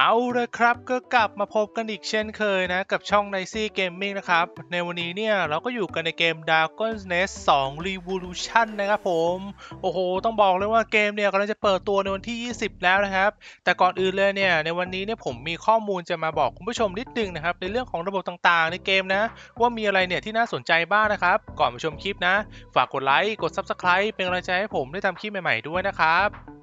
เอาเลยครับก็กลับมาพบกันอีกเช่นเคยนะ กับช่อง n i c y Gaming นะครับ ในวันนี้เนี่ย เราก็อยู่กันในเกม Dragon's Nest 2 Revolution นะครับผม โอ้โห ต้องบอกเลยว่าเกมเนี่ยกำลังจะเปิดตัวในวันที่ 20 แล้วนะครับ แต่ก่อนอื่นเลยเนี่ย ในวันนี้เนี่ยผมมีข้อมูลจะมาบอกคุณผู้ชมนิดนึงนะครับ ในเรื่องของระบบต่างๆ ในเกมนะ ว่ามีอะไรเนี่ยที่น่าสนใจบ้างนะครับ ก่อนมาชมคลิปนะ ฝากกดไลค์กด Subscribe เป็นกำลังใจให้ผมได้ทำคลิปใหม่ๆด้วยนะครับ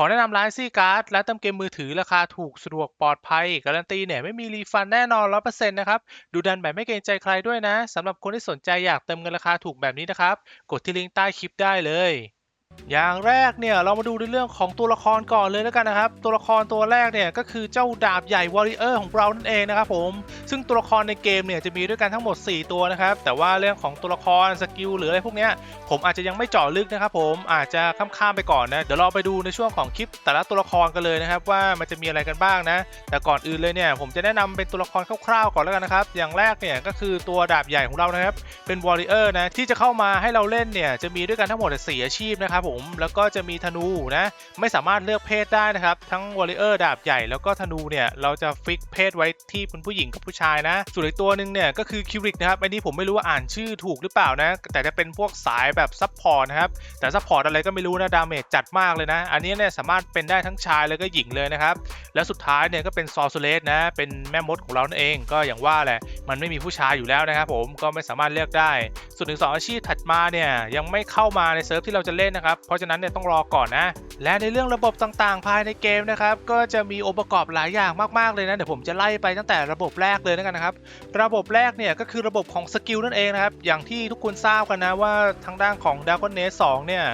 อแนะนำร้านซี่การ์ดร้านเติมเกมมือถือราคาถูกสะดวกปลอดภัย การันตีเนี่ยไม่มีรีฟันแน่นอน 100%นะครับ ดูดันแบบไม่เกรงใจใครด้วยนะสำหรับคนที่สนใจอยากเติมเงินราคาถูกแบบนี้นะครับ กดที่ลิงก์ใต้คลิปได้เลย อย่างแรกเนี่ยเรามาดูในเรื่องของตัวละครก่อนเลยแล้วกันนะครับ ตัวละครตัวแรกเนี่ยก็คือเจ้าดาบใหญ่วอริเออร์ของเรานั่นเองนะครับผมซึ่งตัวละครในเกมเนี่ยจะมีด้วยกันทั้งหมด 4 ตัวนะครับ แต่ว่าเรื่องของตัวละครสกิลหรืออะไรพวกเนี้ยผมอาจจะยังไม่เจาะลึกนะครับผมอาจจะข้ามๆไปก่อนนะเดี๋ยวเราไปดูในช่วงของคลิปแต่ละตัวละครกันเลยนะครับว่ามันจะมีอะไรกันบ้างนะ แต่ก่อนอื่นเลยเนี่ยผมจะแนะนำเป็นตัวละครคร่าวๆก่อนแล้วกันนะครับอย่างแรกเนี่ยก็คือตัวดาบใหญ่ของเรานะครับเป็นวอริเออร์นะที่จะเข้ามาให้เราเล่นเนี่ยจะมีด้วยกันทั้งหมดสี่อาชีพนะครับผมแล้วก็จะมีธนูนะไม่สามารถเลือกเพศได้นะครับ ทั้งวอริเออร์ดาบใหญ่แล้วก็ธนูเนี่ยเราจะฟิกเพศไว้ที่เป็นผู้หญิงกับผู้ชายนะ ส่วนอีกตัวหนึ่งเนี่ยก็คือคิวริกนะครับอันนี้ผมไม่รู้ว่าอ่านชื่อถูกหรือเปล่านะ แต่จะเป็นพวกสายแบบซับพอร์ตนะครับแต่ซับพอร์ตอะไรก็ไม่รู้นะดาเมจจัดมากเลยนะ อันนี้เนี่ยสามารถเป็นได้ทั้งชายแล้วก็หญิงเลยนะครับแล้วสุดท้ายเนี่ยก็เป็นซอร์เซเลสนะเป็นแม่มดของเรานั่นเองก็อย่างว่าแหละมันไม่มีผู้ชายอยู่แล้วนะครับผมก็ไม่สามารถเลือกได้ ส่วนถึงสองอาชีพถัดมาเนี่ยยังไม่เข้ามาในเซิร์ฟที่เราจะเล่นนะครับ เพราะฉะนั้นเนี่ยต้องรอก่อนนะ และในเรื่องระบบต่างๆ ภายในเกมนะครับก็จะมีองค์ประกอบหลายอย่างมากๆเลยนะเดี๋ยวผมจะไล่ไปตั้งแต่ระบบแรกเลยนะครับ ระบบแรกเนี่ยก็คือระบบของสกิลนั่นเองนะครับอย่างที่ทุกคนทราบกันนะว่าทางด้านของ Dragon Nest 2เนี่ย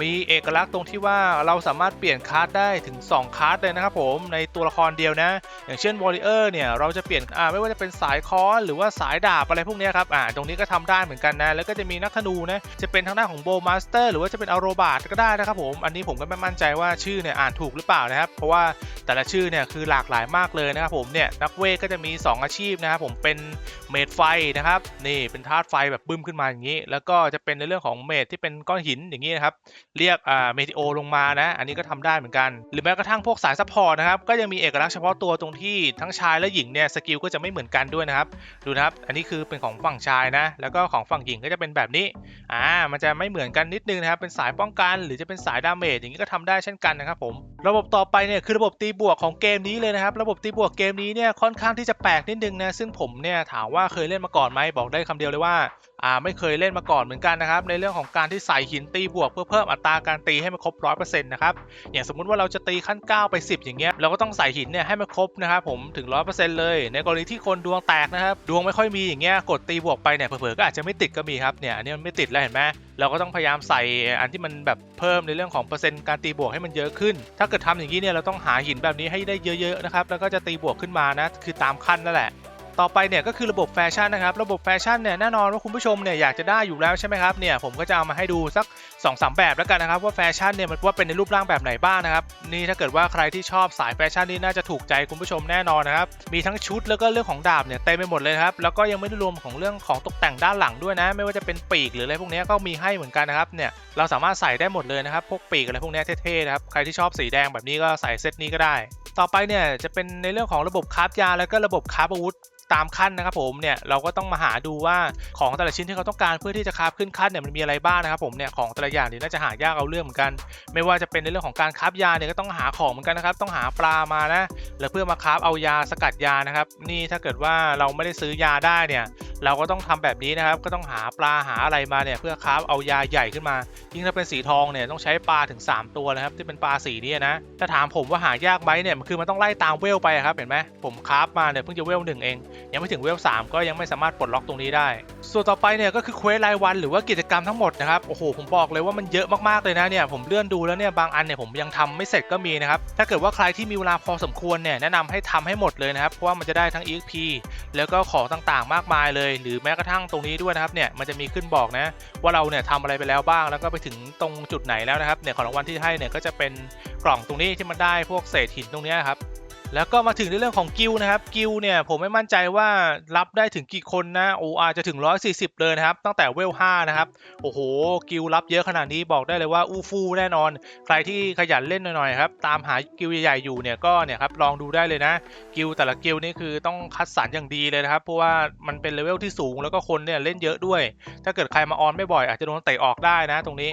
มีเอกลักษณ์ตรงที่ว่าเราสามารถเปลี่ยนคาร์ดได้ถึง 2คาร์ดเลยนะครับผมในตัวละครเดียวนะ อย่างเช่นวอริเออร์เนี่ยเราจะเปลี่ยนอ่าไม่ว่าจะเป็นสายคอนหรือว่าสายดาบอะไรพวกนี้ครับอ่าตรงนี้ก็ทำได้เหมือนกันนะแล้วก็จะมีนักธนูนะจะเป็นทางด้านของโบมาสเตอร์หรือว่าจะเป็นอโรบาทก็ได้นะครับผมอันนี้ผมก็ไม่มั่นใจว่าชื่อเนี่ยอ่านถูกหรือเปล่านะครับเพราะว่าแต่ละชื่อเนี่ยคือหลากหลายมากเลยนะครับผมเนี่ยนักเวทก็จะมี 2 อาชีพนะครับผมเป็นเมดไฟนะครับนี่เป็นธาตุไฟแบบบึ้มขึ้นมาอย่างนี้ แล้วก็จะเป็นในเรื่องของเมดที่เป็นก้อนหินอย่างนี้นะครับเรียกอ่าเมทิโอลงมานะอันนี้ก็ทำได้เหมือนกัน หรือแม้กระทั่งพวกสายซัพพอร์ตนะครับก็ยังมีเอกลักษณ์เฉพาะตัวตรงที่ทั้งชายและหญิงเนี่ยสกิลก็จะไม่เหมือนกันด้วยนะครับดูนะครับอันนี้คือเป็นของฝั่งชายนะแล้วก็ของฝั่งหญิงก็จะเป็นแบบนี้อ่ามันจะไม่เหมือนกันนิดนึงนะครับเป็นสายป้องกัน หรือจะเป็นสายดาเมจอย่างนี้ก็ทำได้เช่นกันนะครับผมระบบต่อไปเนี่ยคือระบบตีบวกของเกมนี้เลยนะครับระบบตีบวกเกมนี้เนี่ยค่อนข้างที่จะแปลกนิดนึงนะซึ่งผมเนี่ยถามว่าเคยเล่นมาก่อนไหมบอกได้คำเดียวเลยว่าอ่าไม่เคยเล่นมาก่อนเหมือนกันนะครับ ในเรื่องของการที่ใส่หินตีบวกเพื่อเพิ่มอัตราการตีให้มันครบร้อยเปอร์เซ็นต์นะครับอย่างสมมุติว่าเราจะตีขั้น 9 ไป 10 อย่างเงี้ยเราก็ต้องใส่หินเนี่ยให้มันครบนะครับผมถึง100%เลย ในกรณีที่คนดวงแตกนะครับดวงไม่ค่อยมีอย่างเงี้ยกดตีบวกไปเนี่ยเผลอๆก็อาจจะไม่ติดก็มีครับเนี่ยอันนี้มันไม่ติดแล้วเห็นไหมเราก็ต้องพยายามใส่อันที่มันแบบเพิ่มในเรื่องของเปอร์เซ็นต์การตีบวกให้มันเยอะขึ้น ถ้าเกิดทำอย่างนี้เนี่ยเราต้องหาหินแบบนี้ให้ได้เยอะๆนะครับแล้วก็จะตีบวกขึ้นมานะคือตามขั้นนั่นแหละ ต่อไปเนี่ยก็คือระบบแฟชั่นนะครับ ระบบแฟชั่นเนี่ยแน่นอนว่าคุณผู้ชมเนี่ยอยากจะได้อยู่แล้วใช่ไหมครับเนี่ยผมก็จะเอามาให้ดูสัก2อสแบบแล้วกันนะครับว่าแฟชั่นเนี่ยมันว่าเป็นในรูปร่างแบบไหนบ้างนะครับนี่ถ้าเกิดว่าใครที่ชอบสายแฟชั่นนี่น่าจะถูกใจคุณผู้ชมแน่นอนนะครับมีทั้งชุดแล้วก็เรื่องของดาบเนี่ยเต็มไปหมดเลยครับแล้วก็ยังไม่ได้รวมของเรื่องของตกแต่งด้านหลังด้วยนะ ไม่ว่าจะเป็นปีกหรืออะไรพวกนี้ก็มีให้เหมือนกันนะครับเนี่ยเราสามารถใส่ได้หมดเลยนะครับพวกปีกอะไรพวกนี้เท่ๆนะครับใครที่ชอบสีแดงแบบนี้ก็ใส่เซตนี้ก็ได้ ต่อไปเนี่ยจะเป็นในเรื่องของระบบคราฟยาแล้วก็ระบบคราฟอาวุธ ตามขั้นนะครับผมเนี่ยเราก็ต้องมาหาดูว่าของแต่ละชิ้นที่เขาต้องการเพื่อที่จะคราฟขึ้นขั้นเนี่ยมันมีอะไรบ้างนะครับผมเนี่ยของแต่ละอย่างเนี่ยน่าจะหายากเอาเรื่องเหมือนกัน ไม่ว่าจะเป็นในเรื่องของการคราฟยาเนี่ยก็ต้องหาของเหมือนกันนะครับต้องหาปลามานะแล้วเพื่อมาคราฟเอายาสกัดยานะครับนี่ถ้าเกิดว่าเราไม่ได้ซื้อยาได้เนี่ยเราก็ต้องทำแบบนี้นะครับก็ต้องหาปลาหาอะไรมาเนี่ยเพื่อคราฟเอายาใหญ่ขึ้นมา ยิ่งถ้าเป็นสีทองเนี่ยต้องใช้ปลาถึง 3 ตัวนะครับที่เป็นปลาสีนี้นะถ้าถามผมว่าหายากไหมเนี่ยมันคือมันต้องไล่ตามเวลไปครับเห็นไหมผมคราฟมาเนี่ยเพิ่งจะเวลหนึ่งเองยังไม่ถึงเวล3ก็ยังไม่สามารถปลดล็อกตรงนี้ได้ ส่วนต่อไปเนี่ยก็คือเควสรายวันหรือว่ากิจกรรมทั้งหมดนะครับโอ้โหผมบอกเลยว่ามันเยอะมากๆเลยนะเนี่ยผมเลื่อนดูแล้วเนี่ยบางอันเนี่ยผมยังทำไม่เสร็จก็มีนะครับถ้าเกิดว่าใครที่มีเวลาพอสมควรเนี่ยแนะนำให้ทำให้หมดเลยนะครับเพราะว่ามันจะได้ทั้ง EXP แล้วก็ของต่างๆ มากมายเลย หรือแม้กระทั่งตรงนี้ด้วยนะครับเนี่ยมันจะมีขึ้นบอกนะว่าเราเนี่ยทำอะไรไปแล้วบ้าง แล้วก็ไปถึงตรงจุดไหนแล้วนะครับเนี่ยของรางวัลที่ให้เนี่ยก็จะเป็นกล่องตรงนี้ที่มันได้พวกเศษหินตรงนี้ครับ แล้วก็มาถึงในเรื่องของกิลนะครับ กิลเนี่ยผมไม่มั่นใจว่ารับได้ถึงกี่คนนะโออาจจะถึง 140 เลยนะครับ ตั้งแต่เวล 5 นะครับ โอ้โห กิลรับเยอะขนาดนี้บอกได้เลยว่าอู้ฟู่แน่นอน ใครที่ขยันเล่นหน่อยๆครับ ตามหากิลใหญ่ๆอยู่เนี่ยก็เนี่ยครับลองดูได้เลยนะ กิลแต่ละกิลนี่คือต้องคัดสรรอย่างดีเลยนะครับ เพราะว่ามันเป็นเลเวลที่สูงแล้วก็คนเนี่ยเล่นเยอะด้วย ถ้าเกิดใครมาออนไม่บ่อยอาจจะโดนเตะออกได้นะตรงนี้